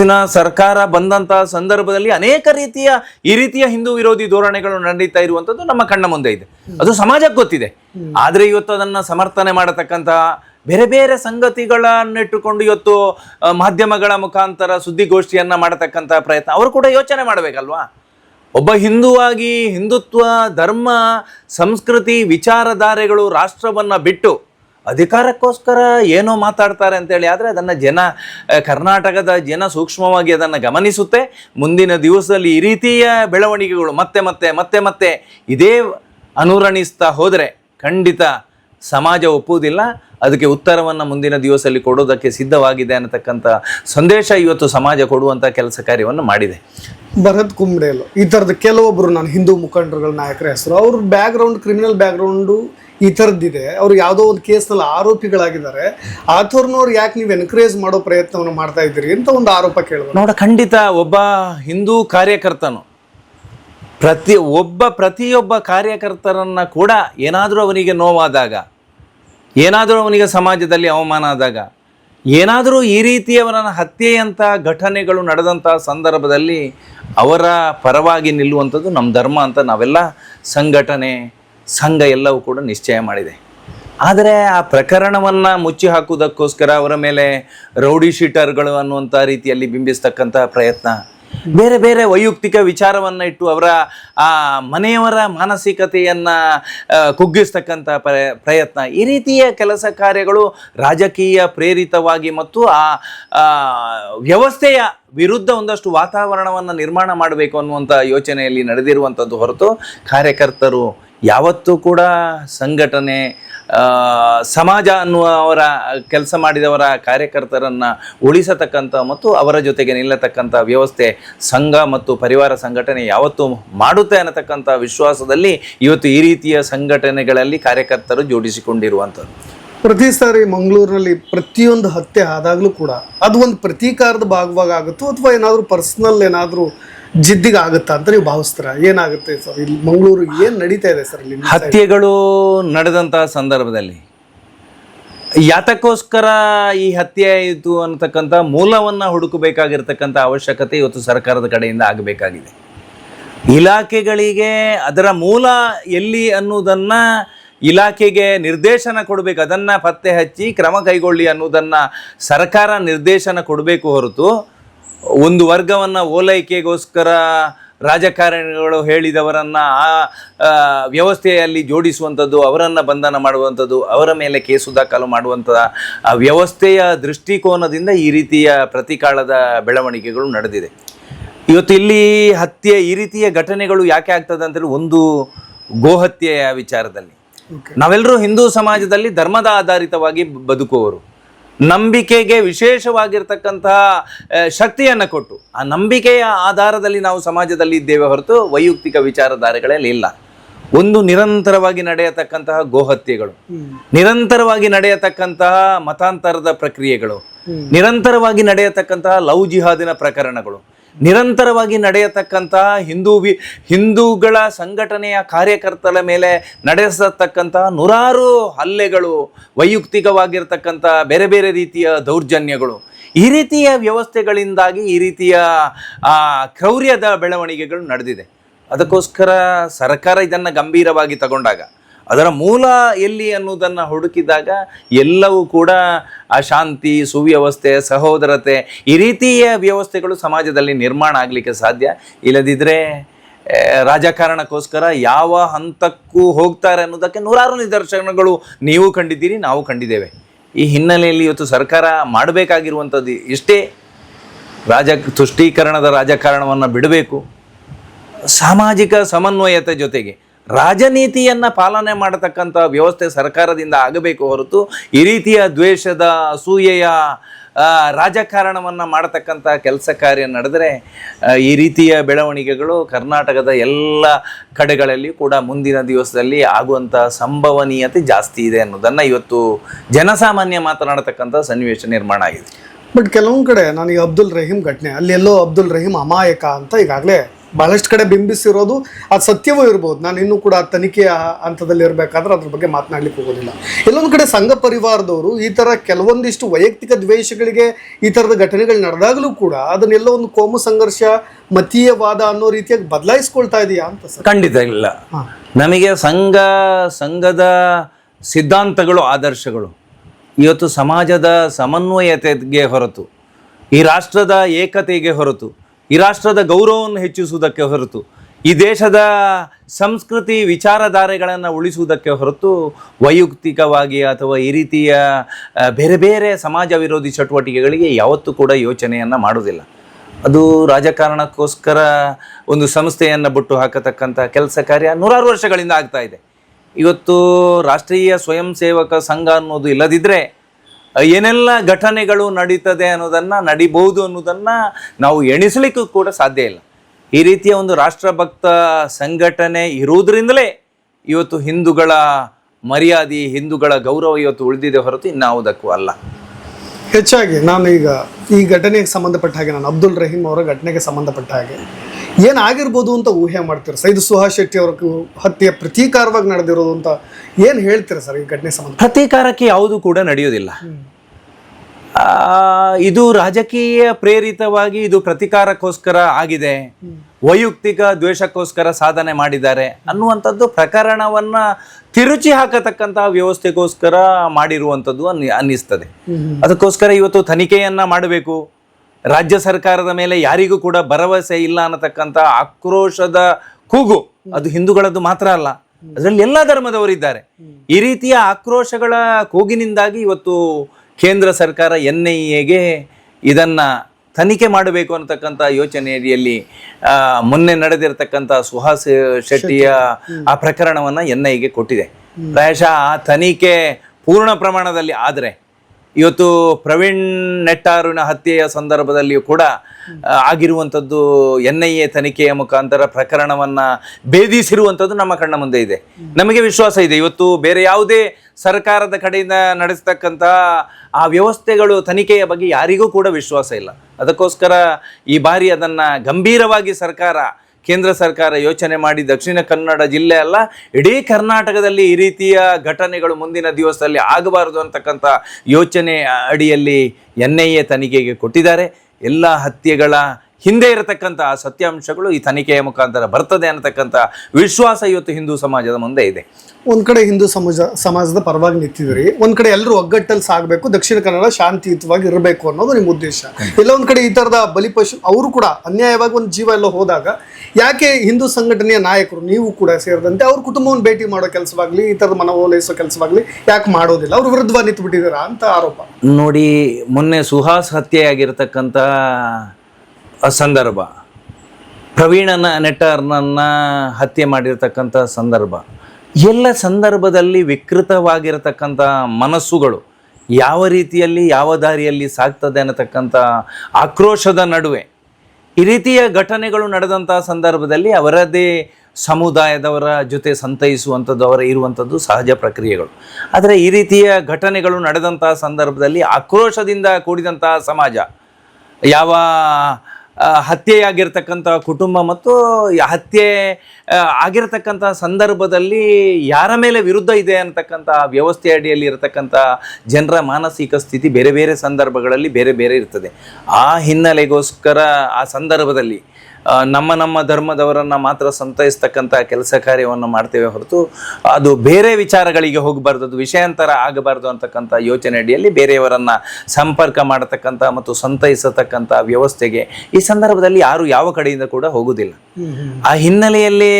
ಕಾಂಗ್ರೆಸ್ಸಿನ ಸರ್ಕಾರ ಬಂದಂತಹ ಸಂದರ್ಭದಲ್ಲಿ ಅನೇಕ ರೀತಿಯ, ಈ ರೀತಿಯ ಹಿಂದೂ ವಿರೋಧಿ ಧೋರಣೆಗಳು ನಡೀತಾ ಇರುವಂತದ್ದು ನಮ್ಮ ಕಣ್ಣ ಮುಂದೆ ಇದೆ. ಅದು ಸಮಾಜಕ್ಕೆ ಗೊತ್ತಿದೆ. ಆದ್ರೆ ಇವತ್ತು ಅದನ್ನ ಸಮರ್ಥನೆ ಮಾಡತಕ್ಕಂತಹ ಬೇರೆ ಬೇರೆ ಸಂಗತಿಗಳನ್ನಿಟ್ಟುಕೊಂಡು ಇವತ್ತು ಮಾಧ್ಯಮಗಳ ಮುಖಾಂತರ ಸುದ್ದಿಗೋಷ್ಠಿಯನ್ನ ಮಾಡತಕ್ಕಂತಹ ಪ್ರಯತ್ನ ಅವರು ಕೂಡ ಯೋಚನೆ ಮಾಡಬೇಕಲ್ವಾ? ಒಬ್ಬ ಹಿಂದೂವಾಗಿ ಹಿಂದುತ್ವ, ಧರ್ಮ, ಸಂಸ್ಕೃತಿ, ವಿಚಾರಧಾರೆಗಳು ರಾಷ್ಟ್ರವನ್ನ ಬಿಟ್ಟು ಅಧಿಕಾರಕ್ಕೋಸ್ಕರ ಏನೋ ಮಾತಾಡ್ತಾರೆ ಅಂತೇಳಿ, ಆದರೆ ಅದನ್ನು ಜನ ಕರ್ನಾಟಕದ ಜನ ಸೂಕ್ಷ್ಮವಾಗಿ ಅದನ್ನು ಗಮನಿಸುತ್ತೆ. ಮುಂದಿನ ದಿವಸದಲ್ಲಿ ಈ ರೀತಿಯ ಬೆಳವಣಿಗೆಗಳು ಮತ್ತೆ ಮತ್ತೆ ಮತ್ತೆ ಮತ್ತೆ ಇದೇ ಅನುರಣಿಸ್ತಾ ಹೋದರೆ ಖಂಡಿತ ಸಮಾಜ ಒಪ್ಪುವುದಿಲ್ಲ. ಅದಕ್ಕೆ ಉತ್ತರವನ್ನು ಮುಂದಿನ ದಿವಸದಲ್ಲಿ ಕೊಡೋದಕ್ಕೆ ಸಿದ್ಧವಾಗಿದೆ ಅನ್ನತಕ್ಕಂಥ ಸಂದೇಶ ಇವತ್ತು ಸಮಾಜ ಕೊಡುವಂಥ ಕೆಲಸ ಕಾರ್ಯವನ್ನು ಮಾಡಿದೆ. ಭರತ್ ಕುಂಬ್ಡೇಲು ಈ ಥರದ ಕೆಲವೊಬ್ಬರು ನಾನು ಹಿಂದೂ ಮುಖಂಡರುಗಳ ನಾಯಕರ ಹೆಸರು. ಅವ್ರ ಬ್ಯಾಕ್ಗ್ರೌಂಡ್ ಕ್ರಿಮಿನಲ್ ಬ್ಯಾಕ್ಗ್ರೌಂಡು ಈ ಥರದ್ದಿದೆ. ಅವ್ರು ಯಾವುದೋ ಒಂದು ಕೇಸ್ನಲ್ಲಿ ಆರೋಪಿಗಳಾಗಿದ್ದಾರೆ. ಆಥರ್ನವ್ರು ಯಾಕೆ ನೀವು ಎನ್ಕರೇಜ್ ಮಾಡೋ ಪ್ರಯತ್ನವನ್ನು ಮಾಡ್ತಾ ಇದ್ದೀರಿ ಅಂತ ಒಂದು ಆರೋಪ ಕೇಳಿದ್ರು ನೋಡ, ಖಂಡಿತ ಒಬ್ಬ ಹಿಂದೂ ಕಾರ್ಯಕರ್ತನು, ಪ್ರತಿ ಒಬ್ಬ, ಪ್ರತಿಯೊಬ್ಬ ಕಾರ್ಯಕರ್ತರನ್ನ ಕೂಡ ಏನಾದರೂ ಅವನಿಗೆ ನೋವಾದಾಗ, ಏನಾದರೂ ಅವನಿಗೆ ಸಮಾಜದಲ್ಲಿ ಅವಮಾನ ಆದಾಗ, ಏನಾದರೂ ಈ ರೀತಿಯವರನ್ನ ಹತ್ಯೆಯಂಥ ಘಟನೆಗಳು ನಡೆದಂಥ ಸಂದರ್ಭದಲ್ಲಿ ಅವರ ಪರವಾಗಿ ನಿಲ್ಲುವಂಥದ್ದು ನಮ್ಮ ಧರ್ಮ ಅಂತ ನಾವೆಲ್ಲ ಸಂಘಟನೆ ಸಂಘ ಎಲ್ಲವೂ ಕೂಡ ನಿಶ್ಚಯ ಮಾಡಿದೆ. ಆದರೆ ಆ ಪ್ರಕರಣವನ್ನು ಮುಚ್ಚಿ ಹಾಕುವುದಕ್ಕೋಸ್ಕರ ಅವರ ಮೇಲೆ ರೌಡಿ ಶೀಟರ್ಗಳು ಅನ್ನುವಂಥ ರೀತಿಯಲ್ಲಿ ಬಿಂಬಿಸ್ತಕ್ಕಂಥ ಪ್ರಯತ್ನ. ಬೇರೆ ಬೇರೆ ವೈಯಕ್ತಿಕ ವಿಚಾರವನ್ನು ಇಟ್ಟು ಅವರ ಆ ಮನೆಯವರ ಮಾನಸಿಕತೆಯನ್ನು ಕುಗ್ಗಿಸ್ತಕ್ಕಂಥ ಪ್ರ- ಪ್ರಯತ್ನ. ಈ ರೀತಿಯ ಕೆಲಸ ಕಾರ್ಯಗಳು ರಾಜಕೀಯ ಪ್ರೇರಿತವಾಗಿ ಮತ್ತು ಆ, ವ್ಯವಸ್ಥೆಯ ವಿರುದ್ಧ ಒಂದಷ್ಟು ವಾತಾವರಣವನ್ನು ನಿರ್ಮಾಣ ಮಾಡಬೇಕು ಅನ್ನುವಂಥ ಯೋಚನೆಯಲ್ಲಿ ನಡೆದಿರುವಂಥದ್ದು ಹೊರತು ಕಾರ್ಯಕರ್ತರು ಯಾವತ್ತೂ ಕೂಡ ಸಂಘಟನೆ ಸಮಾಜ ಅನ್ನುವವರ, ಕೆಲಸ ಮಾಡಿದವರ ಕಾರ್ಯಕರ್ತರನ್ನು ಉಳಿಸತಕ್ಕಂಥ ಮತ್ತು ಅವರ ಜೊತೆಗೆ ನಿಲ್ಲತಕ್ಕಂಥ ವ್ಯವಸ್ಥೆ ಸಂಘ ಮತ್ತು ಪರಿವಾರ ಸಂಘಟನೆ ಯಾವತ್ತೂ ಮಾಡುತ್ತೆ ಅನ್ನತಕ್ಕಂಥ ವಿಶ್ವಾಸದಲ್ಲಿ ಇವತ್ತು ಈ ರೀತಿಯ ಸಂಘಟನೆಗಳಲ್ಲಿ ಕಾರ್ಯಕರ್ತರು ಜೋಡಿಸಿಕೊಂಡಿರುವಂಥದ್ದು. ಪ್ರತಿ ಸಾರಿ ಮಂಗಳೂರಿನಲ್ಲಿ ಪ್ರತಿಯೊಂದು ಹತ್ಯೆ ಆದಾಗಲೂ ಕೂಡ ಅದು ಒಂದು ಪ್ರತೀಕಾರದ ಭಾಗವಾಗಿ ಅಥವಾ ಏನಾದರೂ ಪರ್ಸನಲ್ ಏನಾದರೂ ಜಿದ್ದಿಗೆ ಆಗುತ್ತಾ ಅಂತ ನೀವು ಭಾವಿಸ್ತೀರಾ? ಏನಾಗುತ್ತೆ ಸರ್? ಇಲ್ಲಿ ಮಂಗಳೂರು ಏನು ನಡೀತಾ ಇದೆ ಸರ್ ಇಲ್ಲಿ ಹತ್ಯೆಗಳು ನಡೆದಂತಹ ಸಂದರ್ಭದಲ್ಲಿ ಯಾತಕ್ಕೋಸ್ಕರ ಈ ಹತ್ಯೆ ಆಯಿತು ಅನ್ನತಕ್ಕಂಥ ಮೂಲವನ್ನು ಹುಡುಕಬೇಕಾಗಿರ್ತಕ್ಕಂಥ ಅವಶ್ಯಕತೆ ಇವತ್ತು ಸರ್ಕಾರದ ಕಡೆಯಿಂದ ಆಗಬೇಕಾಗಿದೆ. ಇಲಾಖೆಗಳಿಗೆ ಅದರ ಮೂಲ ಎಲ್ಲಿ ಅನ್ನುವುದನ್ನ ಇಲಾಖೆಗೆ ನಿರ್ದೇಶನ ಕೊಡಬೇಕು, ಅದನ್ನು ಪತ್ತೆ ಹಚ್ಚಿ ಕ್ರಮ ಕೈಗೊಳ್ಳಿ ಅನ್ನುವುದನ್ನು ಸರ್ಕಾರ ನಿರ್ದೇಶನ ಕೊಡಬೇಕು ಹೊರತು ಒಂದು ವರ್ಗವನ್ನು ಓಲೈಕೆಗೋಸ್ಕರ ರಾಜಕಾರಣಿಗಳು ಹೇಳಿದವರನ್ನ ಆ ವ್ಯವಸ್ಥೆಯಲ್ಲಿ ಜೋಡಿಸುವಂಥದ್ದು ಅವರನ್ನು ಬಂಧನ ಮಾಡುವಂಥದ್ದು ಅವರ ಮೇಲೆ ಕೇಸು ದಾಖಲು ಮಾಡುವಂಥ ಆ ವ್ಯವಸ್ಥೆಯ ದೃಷ್ಟಿಕೋನದಿಂದ ಈ ರೀತಿಯ ಪ್ರತಿಕಾಳದ ಬೆಳವಣಿಗೆಗಳು ನಡೆದಿದೆ. ಇವತ್ತು ಇಲ್ಲಿ ಹತ್ಯೆ ಈ ರೀತಿಯ ಘಟನೆಗಳು ಯಾಕೆ ಆಗ್ತದೆ ಅಂತೇಳಿ ಒಂದು ಗೋಹತ್ಯೆಯ ವಿಚಾರದಲ್ಲಿ. ನಾವೆಲ್ಲರೂ ಹಿಂದೂ ಸಮಾಜದಲ್ಲಿ ಧರ್ಮದ ಆಧಾರಿತವಾಗಿ ಬದುಕುವವರು. ನಂಬಿಕೆಗೆ ವಿಶೇಷವಾಗಿರ್ತಕ್ಕಂತಹ ಶಕ್ತಿಯನ್ನು ಕೊಟ್ಟು. ಆ ನಂಬಿಕೆಯ ಆಧಾರದಲ್ಲಿ ನಾವು ಸಮಾಜದಲ್ಲಿ ಇದ್ದೇವೆ ಹೊರತು ವೈಯಕ್ತಿಕ ವಿಚಾರಧಾರೆಗಳಲ್ಲಿ ಇಲ್ಲ. ಒಂದು ನಿರಂತರವಾಗಿ ನಡೆಯತಕ್ಕಂತಹ ಗೋಹತ್ಯೆಗಳು ನಿರಂತರವಾಗಿ ನಡೆಯತಕ್ಕಂತಹ ಮತಾಂತರದ ಪ್ರಕ್ರಿಯೆಗಳು ನಿರಂತರವಾಗಿ ನಡೆಯತಕ್ಕಂತಹ ಲವ್ ಜಿಹಾದಿನ ಪ್ರಕರಣಗಳು ನಿರಂತರವಾಗಿ ನಡೆಯತಕ್ಕಂಥ ಹಿಂದೂ ವಿ, ಹಿಂದೂಗಳ ಸಂಘಟನೆಯ ಕಾರ್ಯಕರ್ತರ ಮೇಲೆ ನಡೆಸತಕ್ಕಂಥ ನೂರಾರು ಹಲ್ಲೆಗಳು, ವೈಯಕ್ತಿಕವಾಗಿರ್ತಕ್ಕಂಥ ಬೇರೆ ಬೇರೆ ರೀತಿಯ ದೌರ್ಜನ್ಯಗಳು. ಈ ರೀತಿಯ ವ್ಯವಸ್ಥೆಗಳಿಂದಾಗಿ ಈ ರೀತಿಯ ಕ್ರೌರ್ಯದ ಬೆಳವಣಿಗೆಗಳು ನಡೆದಿದೆ. ಅದಕ್ಕೋಸ್ಕರ ಸರ್ಕಾರ ಇದನ್ನು ಗಂಭೀರವಾಗಿ ತಗೊಂಡಾಗ ಅದರ ಮೂಲ ಎಲ್ಲಿ ಅನ್ನುವುದನ್ನು ಹುಡುಕಿದಾಗ ಎಲ್ಲವೂ ಕೂಡ ಆ ಶಾಂತಿ ಸುವ್ಯವಸ್ಥೆ, ಸಹೋದರತೆ ಈ ರೀತಿಯ ವ್ಯವಸ್ಥೆಗಳು ಸಮಾಜದಲ್ಲಿ ನಿರ್ಮಾಣ ಆಗಲಿಕ್ಕೆ ಸಾಧ್ಯ. ಇಲ್ಲದಿದ್ದರೆ ರಾಜಕಾರಣಕ್ಕೋಸ್ಕರ ಯಾವ ಹಂತಕ್ಕೂ ಹೋಗ್ತಾರೆ ಅನ್ನೋದಕ್ಕೆ ನೂರಾರು ನಿದರ್ಶನಗಳು ನೀವು ಕಂಡಿದ್ದೀರಿ, ನಾವು ಕಂಡಿದ್ದೇವೆ. ಈ ಹಿನ್ನೆಲೆಯಲ್ಲಿ ಇವತ್ತು ಸರ್ಕಾರ ಮಾಡಬೇಕಾಗಿರುವಂಥದ್ದು ಇಷ್ಟೇ. ರಾಜ, ತುಷ್ಟೀಕರಣದ ರಾಜಕಾರಣವನ್ನು ಬಿಡಬೇಕು. ಸಾಮಾಜಿಕ ಸಮನ್ವಯತೆ ಜೊತೆಗೆ ರಾಜನೀತಿಯನ್ನ ಪಾಲನೆ ಮಾಡತಕ್ಕಂಥ ವ್ಯವಸ್ಥೆ ಸರ್ಕಾರದಿಂದ ಆಗಬೇಕು ಹೊರತು ಈ ರೀತಿಯ ದ್ವೇಷದ, ಅಸೂಯೆಯ ರಾಜಕಾರಣವನ್ನು ಮಾಡತಕ್ಕಂಥ ಕೆಲಸ ಕಾರ್ಯ ನಡೆದರೆ ಈ ರೀತಿಯ ಬೆಳವಣಿಗೆಗಳು ಕರ್ನಾಟಕದ ಎಲ್ಲ ಕಡೆಗಳಲ್ಲಿ ಕೂಡ ಮುಂದಿನ ದಿವಸದಲ್ಲಿ ಆಗುವಂಥ ಸಂಭವನೀಯತೆ ಜಾಸ್ತಿ ಇದೆ ಅನ್ನೋದನ್ನು ಇವತ್ತು ಜನಸಾಮಾನ್ಯ ಮಾತನಾಡತಕ್ಕಂಥ ಸನ್ನಿವೇಶ ನಿರ್ಮಾಣ ಆಗಿದೆ. ಬಟ್ ಕೆಲವೊಂದು ಕಡೆ ನನಗೆ ಅಬ್ದುಲ್ ರಹೀಂ ಘಟನೆ, ಅಲ್ಲಿ ಎಲ್ಲೋ ಅಬ್ದುಲ್ ರಹೀಂ ಅಮಾಯಕ ಅಂತ ಈಗಾಗಲೇ ಬಹಳಷ್ಟು ಕಡೆ ಬಿಂಬಿಸಿರೋದು ಅದು ಸತ್ಯವೂ ಇರ್ಬೋದು. ನಾನು ಇನ್ನೂ ಕೂಡ ತನಿಖೆಯ ಹಂತದಲ್ಲಿ ಇರಬೇಕಾದ್ರೆ ಅದ್ರ ಬಗ್ಗೆ ಮಾತನಾಡ್ಲಿಕ್ಕೆ ಹೋಗೋದಿಲ್ಲ. ಎಲ್ಲೊಂದು ಕಡೆ ಸಂಘ ಪರಿವಾರದವರು ಈ ತರ ಕೆಲವೊಂದಿಷ್ಟು ವೈಯಕ್ತಿಕ ದ್ವೇಷಗಳಿಗೆ ಈ ತರದ ಘಟನೆಗಳು ನಡೆದಾಗಲೂ ಕೂಡ ಅದನ್ನೆಲ್ಲ ಒಂದು ಕೋಮು ಸಂಘರ್ಷ ಮತೀಯವಾದ ಅನ್ನೋ ರೀತಿಯಾಗಿ ಬದಲಾಯಿಸ್ಕೊಳ್ತಾ ಇದೆಯಾ ಅಂತ ಸರ್? ಖಂಡಿತ ಇಲ್ಲ. ನಮಗೆ ಸಂಘ ಸಂಘದ ಸಿದ್ಧಾಂತಗಳು ಆದರ್ಶಗಳು ಇವತ್ತು ಸಮಾಜದ ಸಮನ್ವಯತೆಗೆ ಹೊರತು ಈ ರಾಷ್ಟ್ರದ ಏಕತೆಗೆ ಹೊರತು ಈ ರಾಷ್ಟ್ರದ ಗೌರವವನ್ನು ಹೆಚ್ಚಿಸುವುದಕ್ಕೆ ಹೊರತು, ಈ ದೇಶದ ಸಂಸ್ಕೃತಿ ವಿಚಾರಧಾರೆಗಳನ್ನು ಉಳಿಸುವುದಕ್ಕೆ ಹೊರತು ವೈಯಕ್ತಿಕವಾಗಿ ಅಥವಾ ಈ ರೀತಿಯ ಬೇರೆ ಬೇರೆ ಸಮಾಜ ವಿರೋಧಿ ಚಟುವಟಿಕೆಗಳಿಗೆ ಯಾವತ್ತೂ ಕೂಡ ಯೋಚನೆಯನ್ನು ಮಾಡುವುದಿಲ್ಲ. ಅದು ರಾಜಕಾರಣಕ್ಕೋಸ್ಕರ ಒಂದು ಸಂಸ್ಥೆಯನ್ನು ಬಿಟ್ಟು ಹಾಕತಕ್ಕಂಥ ಕೆಲಸ ಕಾರ್ಯ ನೂರಾರು ವರ್ಷಗಳಿಂದ ಆಗ್ತಾ ಇದೆ. ಇವತ್ತು ರಾಷ್ಟ್ರೀಯ ಸ್ವಯಂ ಸೇವಕ ಸಂಘ ಅನ್ನೋದು ಇಲ್ಲದಿದ್ದರೆ ಏನೆಲ್ಲ ಘಟನೆಗಳು ನಡೀತದೆ ಅನ್ನೋದನ್ನು ನಡಿಬಹುದು ಅನ್ನೋದನ್ನು ನಾವು ಎಣಿಸಲಿಕ್ಕೂ ಕೂಡ ಸಾಧ್ಯ ಇಲ್ಲ. ಈ ರೀತಿಯ ಒಂದು ರಾಷ್ಟ್ರಭಕ್ತ ಸಂಘಟನೆ ಇರುವುದರಿಂದಲೇ ಇವತ್ತು ಹಿಂದೂಗಳ ಮರ್ಯಾದೆ, ಹಿಂದೂಗಳ ಗೌರವ ಇವತ್ತು ಉಳಿದಿದೆ ಹೊರತು ಇನ್ನಾವುದಕ್ಕೂ ಅಲ್ಲ. ಹೆಚ್ಚಾಗಿ ನಾನು ಈಗ ಈ ಘಟನೆಗೆ ಸಂಬಂಧಪಟ್ಟ ಹಾಗೆ ನಾನು ಅಬ್ದುಲ್ ರಹೀಂ ಅವರ ಘಟನೆಗೆ ಸಂಬಂಧಪಟ್ಟ ಹಾಗೆ. ಏನಾಗಿರ್ಬೋದು ಅಂತ ಊಹೆ ಮಾಡ್ತೀರ? ಸರ್ ಇದು ಸುಹಾಸ್ ಶೆಟ್ಟಿ ಅವರ ಹತ್ಯೆ ಪ್ರತೀಕಾರವಾಗಿ ನಡೆದಿರೋದು ಅಂತ ಏನು ಹೇಳ್ತೀರಾ ಸರ್ ಈ ಘಟನೆ ಸಂಬಂಧ? ಪ್ರತೀಕಾರಕ್ಕೆ ಯಾವುದು ಕೂಡ ನಡೆಯೋದಿಲ್ಲ ಇದು ರಾಜಕೀಯ ಪ್ರೇರಿತವಾಗಿ ಇದು ಪ್ರತೀಕಾರಕ್ಕೋಸ್ಕರ ಆಗಿದೆ. ವೈಯಕ್ತಿಕ ದ್ವೇಷಕ್ಕೋಸ್ಕರ ಸಾಧನೆ ಮಾಡಿದ್ದಾರೆ ಅನ್ನುವಂಥದ್ದು ಪ್ರಕರಣವನ್ನ ತಿರುಚಿ ಹಾಕತಕ್ಕಂತಹ ವ್ಯವಸ್ಥೆಗೋಸ್ಕರ ಮಾಡಿರುವಂಥದ್ದು ಅನ್ನಿ ಅನ್ನಿಸ್ತದೆ. ಅದಕ್ಕೋಸ್ಕರ ಇವತ್ತು ತನಿಖೆಯನ್ನ ಮಾಡಬೇಕು. ರಾಜ್ಯ ಸರ್ಕಾರದ ಮೇಲೆ ಯಾರಿಗೂ ಕೂಡ ಭರವಸೆ ಇಲ್ಲ ಅನ್ನತಕ್ಕಂಥ ಆಕ್ರೋಶದ ಕೂಗು. ಅದು ಹಿಂದೂಗಳದ್ದು ಮಾತ್ರ ಅಲ್ಲ. ಅದರಲ್ಲಿ ಎಲ್ಲ ಧರ್ಮದವರಿದ್ದಾರೆ ಈ ರೀತಿಯ ಆಕ್ರೋಶಗಳ ಕೂಗಿನಿಂದಾಗಿ ಇವತ್ತು ಕೇಂದ್ರ ಸರ್ಕಾರ ಎನ್ ಐ ಎಗೆ ಇದನ್ನ ತನಿಖೆ ಮಾಡಬೇಕು ಅನ್ನತಕ್ಕಂಥ ಯೋಚನೆಯಲ್ಲಿ ಅಡಿಯಲ್ಲಿ ಮೊನ್ನೆ ನಡೆದಿರತಕ್ಕಂಥ ಸುಹಾಸ್ ಶೆಟ್ಟಿಯ ಆ ಪ್ರಕರಣವನ್ನ ಎನ್ ಐಗೆ ಕೊಟ್ಟಿದೆ ಪ್ರಾಯಶಃ ಆ ತನಿಖೆ ಪೂರ್ಣ ಪ್ರಮಾಣದಲ್ಲಿ ಆದರೆ ಇವತ್ತು ಪ್ರವೀಣ್ ನೆಟ್ಟಾರುನ ಹತ್ಯೆಯ ಸಂದರ್ಭದಲ್ಲಿಯೂ ಕೂಡ ಆಗಿರುವಂಥದ್ದು ಎನ್ ಐ ಎ ತನಿಖೆಯ ಮುಖಾಂತರ ಪ್ರಕರಣವನ್ನು ಭೇದಿಸಿರುವಂಥದ್ದು ನಮ್ಮ ಕಣ್ಣ ಮುಂದೆ ಇದೆ. ನಮಗೆ ವಿಶ್ವಾಸ ಇದೆ. ಇವತ್ತು ಬೇರೆ ಯಾವುದೇ ಸರ್ಕಾರದ ಕಡೆಯಿಂದ ನಡೆಸ್ತಕ್ಕಂತಹ ಆ ವ್ಯವಸ್ಥೆಗಳು ತನಿಖೆಯ ಬಗ್ಗೆ ಯಾರಿಗೂ ಕೂಡ ವಿಶ್ವಾಸ ಇಲ್ಲ. ಅದಕ್ಕೋಸ್ಕರ ಈ ಬಾರಿ ಅದನ್ನು ಗಂಭೀರವಾಗಿ ಸರ್ಕಾರ ಕೇಂದ್ರ ಸರ್ಕಾರ ಯೋಚನೆ ಮಾಡಿ ದಕ್ಷಿಣ ಕನ್ನಡ ಜಿಲ್ಲೆ ಅಲ್ಲ, ಇಡೀ ಕರ್ನಾಟಕದಲ್ಲಿ ಈ ರೀತಿಯ ಘಟನೆಗಳು ಮುಂದಿನ ದಿವಸದಲ್ಲಿ ಆಗಬಾರದು ಅಂತಕ್ಕಂಥ ಯೋಚನೆ ಅಡಿಯಲ್ಲಿ ಎನ್ ಐ ಎ ತನಿಖೆಗೆ ಕೊಟ್ಟಿದ್ದಾರೆ. ಎಲ್ಲ ಹತ್ಯೆಗಳ ಹಿಂದೆ ಇರತಕ್ಕಂಥ ಸತ್ಯಾಂಶಗಳು ಈ ತನಿಖೆಯ ಮುಖಾಂತರ ಬರ್ತದೆ ಅನ್ನತಕ್ಕಂಥ ವಿಶ್ವಾಸ ಇವತ್ತು ಹಿಂದೂ ಸಮಾಜದ ಮುಂದೆ ಇದೆ. ಒಂದ್ ಕಡೆ ಹಿಂದೂ ಸಮಾಜ ಸಮಾಜದ ಪರವಾಗಿ ನಿಂತಿದ್ರಿ ಒಂದ್ ಕಡೆ ಎಲ್ಲರೂ ಒಗ್ಗಟ್ಟಲ್ಲಿ ಸಾಗಬೇಕು ದಕ್ಷಿಣ ಕನ್ನಡ ಶಾಂತಿಯುತವಾಗಿ ಇರಬೇಕು ಅನ್ನೋದು ನಿಮ್ಮ ಉದ್ದೇಶ. ಎಲ್ಲ ಒಂದ್ ಕಡೆ ಈ ತರದ ಬಲಿಪಶು ಅವರು ಕೂಡ ಅನ್ಯಾಯವಾಗಿ ಒಂದು ಜೀವ ಎಲ್ಲ ಹೋದಾಗ ಯಾಕೆ ಹಿಂದೂ ಸಂಘಟನೆಯ ನಾಯಕರು ನೀವು ಕೂಡ ಸೇರಿದಂತೆ ಅವ್ರ ಕುಟುಂಬವನ್ನು ಭೇಟಿ ಮಾಡೋ ಕೆಲಸವಾಗ್ಲಿ ಈ ತರದ ಮನವೊಲೈಸೋ ಕೆಲಸವಾಗ್ಲಿ ಯಾಕೆ ಮಾಡೋದಿಲ್ಲ? ಅವ್ರ ವಿರುದ್ಧ ನಿಂತು ಬಿಟ್ಟಿದ್ದೀರಾ ಅಂತ ಆರೋಪ. ನೋಡಿ ಮೊನ್ನೆ ಸುಹಾಸ್ ಹತ್ಯೆಯಾಗಿರ್ತಕ್ಕಂಥ ಸಂದರ್ಭ. ಪ್ರವೀಣನ ನೆಟ್ಟರ್ನನ್ನ ಹತ್ಯೆ ಮಾಡಿರ್ತಕ್ಕಂಥ ಸಂದರ್ಭ. ಎಲ್ಲ ಸಂದರ್ಭದಲ್ಲಿ ವಿಕೃತವಾಗಿರತಕ್ಕಂಥ ಮನಸ್ಸುಗಳು ಯಾವ ರೀತಿಯಲ್ಲಿ, ಯಾವ ದಾರಿಯಲ್ಲಿ ಸಾಗ್ತದೆ ಅನ್ನತಕ್ಕಂಥ ಆಕ್ರೋಶದ ನಡುವೆ ಈ ರೀತಿಯ ಘಟನೆಗಳು ನಡೆದಂಥ ಸಂದರ್ಭದಲ್ಲಿ ಅವರದೇ ಸಮುದಾಯದವರ ಜೊತೆ ಸಂತೈಸುವಂಥದ್ದು, ಅವರ ಇರುವಂಥದ್ದು ಸಹಜ ಪ್ರಕ್ರಿಯೆಗಳು. ಆದರೆ ಈ ರೀತಿಯ ಘಟನೆಗಳು ನಡೆದಂಥ ಸಂದರ್ಭದಲ್ಲಿ ಆಕ್ರೋಶದಿಂದ ಕೂಡಿದಂತಹ ಸಮಾಜ ಯಾವ ಹತ್ಯೆಯಾಗಿರ್ತಕ್ಕಂಥ ಕುಟುಂಬ ಮತ್ತು ಹತ್ಯೆ ಆಗಿರತಕ್ಕಂಥ ಸಂದರ್ಭದಲ್ಲಿ ಯಾರ ಮೇಲೆ ವಿರುದ್ಧ ಇದೆ ಅಂತಕ್ಕಂಥ ವ್ಯವಸ್ಥೆ ಅಡಿಯಲ್ಲಿ ಇರತಕ್ಕಂಥ ಜನರ ಮಾನಸಿಕ ಸ್ಥಿತಿ ಬೇರೆ ಬೇರೆ ಸಂದರ್ಭಗಳಲ್ಲಿ ಬೇರೆ ಬೇರೆ ಇರ್ತದೆ. ಆ ಹಿನ್ನೆಲೆಗೋಸ್ಕರ ಆ ಸಂದರ್ಭದಲ್ಲಿ ನಮ್ಮ ನಮ್ಮ ಧರ್ಮದವರನ್ನು ಮಾತ್ರ ಸಂತೈಸ್ತಕ್ಕಂಥ ಕೆಲಸ ಕಾರ್ಯವನ್ನು ಮಾಡ್ತೇವೆ ಹೊರತು ಅದು ಬೇರೆ ವಿಚಾರಗಳಿಗೆ ಹೋಗಬಾರ್ದು ಅದು ವಿಷಯಾಂತರ ಆಗಬಾರ್ದು ಅಂತಕ್ಕಂಥ ಯೋಚನೆ ಅಡಿಯಲ್ಲಿ ಬೇರೆಯವರನ್ನ ಸಂಪರ್ಕ ಮಾಡತಕ್ಕಂಥ ಮತ್ತು ಸಂತೈಸತಕ್ಕಂಥ ವ್ಯವಸ್ಥೆಗೆ ಈ ಸಂದರ್ಭದಲ್ಲಿ ಯಾರು ಯಾವ ಕಡೆಯಿಂದ ಕೂಡ ಹೋಗುವುದಿಲ್ಲ. ಆ ಹಿನ್ನೆಲೆಯಲ್ಲಿ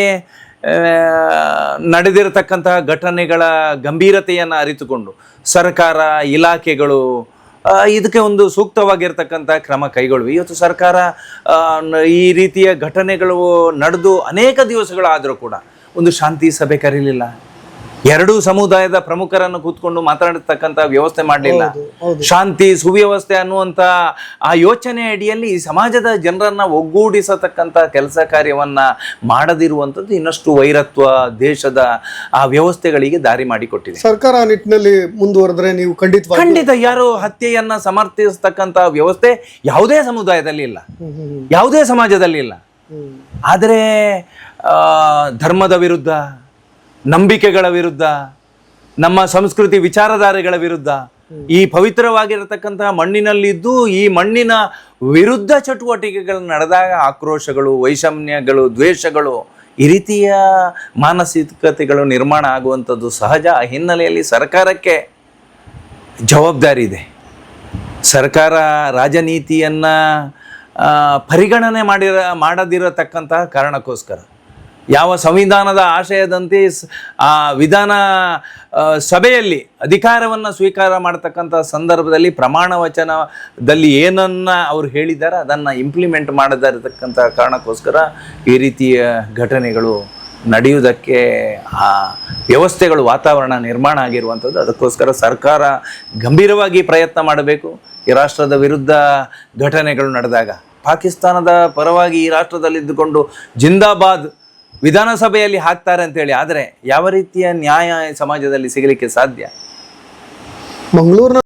ನಡೆದಿರತಕ್ಕಂತಹ ಘಟನೆಗಳ ಗಂಭೀರತೆಯನ್ನು ಅರಿತುಕೊಂಡು ಸರ್ಕಾರ, ಇಲಾಖೆಗಳು ಇದಕ್ಕೆ ಒಂದು ಸೂಕ್ತವಾಗಿರ್ತಕ್ಕಂಥ ಕ್ರಮ ಕೈಗೊಳ್ಳುವ. ಇವತ್ತು ಸರ್ಕಾರ ಈ ರೀತಿಯ ಘಟನೆಗಳು ನಡೆದು ಅನೇಕ ದಿವಸಗಳಾದರೂ ಕೂಡ ಒಂದು ಶಾಂತಿ ಸಭೆ ಕರೀಲಿಲ್ಲ. ಎರಡೂ ಸಮುದಾಯದ ಪ್ರಮುಖರನ್ನು ಕೂತ್ಕೊಂಡು ಮಾತಾಡತಕ್ಕಂತ ವ್ಯವಸ್ಥೆ ಮಾಡಲಿಲ್ಲ. ಶಾಂತಿ ಸುವ್ಯವಸ್ಥೆ ಅನ್ನುವಂತ ಆ ಯೋಚನೆ ಅಡಿಯಲ್ಲಿ ಈ ಸಮಾಜದ ಜನರನ್ನ ಒಗ್ಗೂಡಿಸತಕ್ಕಂತ ಕೆಲಸ ಕಾರ್ಯವನ್ನ ಮಾಡದಿರುವಂತದ್ದು ಇನ್ನಷ್ಟು ವೈರತ್ವ ದೇಶದ ಆ ವ್ಯವಸ್ಥೆಗಳಿಗೆ ದಾರಿ ಮಾಡಿಕೊಟ್ಟಿದೆ. ಸರ್ಕಾರ ಆ ನಿಟ್ಟಿನಲ್ಲಿ ಮುಂದುವರೆದ್ರೆ ನೀವು ಖಂಡಿತ ಖಂಡಿತ ಯಾರು ಹತ್ಯೆಯನ್ನ ಸಮರ್ಥಿಸತಕ್ಕಂತ ವ್ಯವಸ್ಥೆ ಯಾವುದೇ ಸಮುದಾಯದಲ್ಲಿ ಇಲ್ಲ. ಯಾವುದೇ ಸಮಾಜದಲ್ಲಿ ಇಲ್ಲ. ಆದರೆ ಆ, ಧರ್ಮದ ವಿರುದ್ಧ ನಂಬಿಕೆಗಳ ವಿರುದ್ಧ, ನಮ್ಮ ಸಂಸ್ಕೃತಿ ವಿಚಾರಧಾರೆಗಳ ವಿರುದ್ಧ, ಈ ಪವಿತ್ರವಾಗಿರತಕ್ಕಂತಹ ಮಣ್ಣಿನಲ್ಲಿದ್ದು, ಈ ಮಣ್ಣಿನ ವಿರುದ್ಧ ಚಟುವಟಿಕೆಗಳು ನಡೆದಾಗ ಆಕ್ರೋಶಗಳು, ವೈಷಮ್ಯಗಳು, ದ್ವೇಷಗಳು, ಈ ರೀತಿಯ ಮಾನಸಿಕತೆಗಳು ನಿರ್ಮಾಣ ಆಗುವಂಥದ್ದು ಸಹಜ. ಹಿನ್ನೆಲೆಯಲ್ಲಿ ಸರ್ಕಾರಕ್ಕೆ ಜವಾಬ್ದಾರಿ ಇದೆ. ಸರ್ಕಾರ ರಾಜನೀತಿಯನ್ನು ಪರಿಗಣನೆ ಮಾಡಿರ, ಮಾಡದಿರತಕ್ಕಂತಹ ಕಾರಣಕ್ಕೋಸ್ಕರ. ಯಾವ ಸಂವಿಧಾನದ ಆಶಯದಂತೆ ಆ ವಿಧಾನ ಸಭೆಯಲ್ಲಿ ಅಧಿಕಾರವನ್ನು ಸ್ವೀಕಾರ ಮಾಡತಕ್ಕಂಥ ಸಂದರ್ಭದಲ್ಲಿ ಪ್ರಮಾಣ ವಚನದಲ್ಲಿ ಏನನ್ನ ಅವ್ರು ಹೇಳಿದ್ದಾರೆ ಅದನ್ನು ಇಂಪ್ಲಿಮೆಂಟ್ ಮಾಡದಿರತಕ್ಕಂಥ ಕಾರಣಕ್ಕೋಸ್ಕರ ಈ ರೀತಿಯ ಘಟನೆಗಳು ನಡೆಯುವುದಕ್ಕೆ ಆ ವ್ಯವಸ್ಥೆಗಳು, ವಾತಾವರಣ ನಿರ್ಮಾಣ ಆಗಿರುವಂಥದ್ದು ಅದಕ್ಕೋಸ್ಕರ ಸರ್ಕಾರ ಗಂಭೀರವಾಗಿ ಪ್ರಯತ್ನ ಮಾಡಬೇಕು. ಈ ರಾಷ್ಟ್ರದ ವಿರುದ್ಧ ಘಟನೆಗಳು ನಡೆದಾಗ, ಪಾಕಿಸ್ತಾನದ ಪರವಾಗಿ ಈ ರಾಷ್ಟ್ರದಲ್ಲಿದ್ದುಕೊಂಡು ಜಿಂದಾಬಾದ್ ವಿಧಾನಸಭೆಯಲ್ಲಿ ಹಾಕ್ತಾರೆ ಅಂತೇಳಿ ಆದರೆ ಯಾವ ರೀತಿಯ ನ್ಯಾಯ ಸಮಾಜದಲ್ಲಿ ಸಿಗಲಿಕ್ಕೆ ಸಾಧ್ಯ? ಮಂಗಳೂರಿನ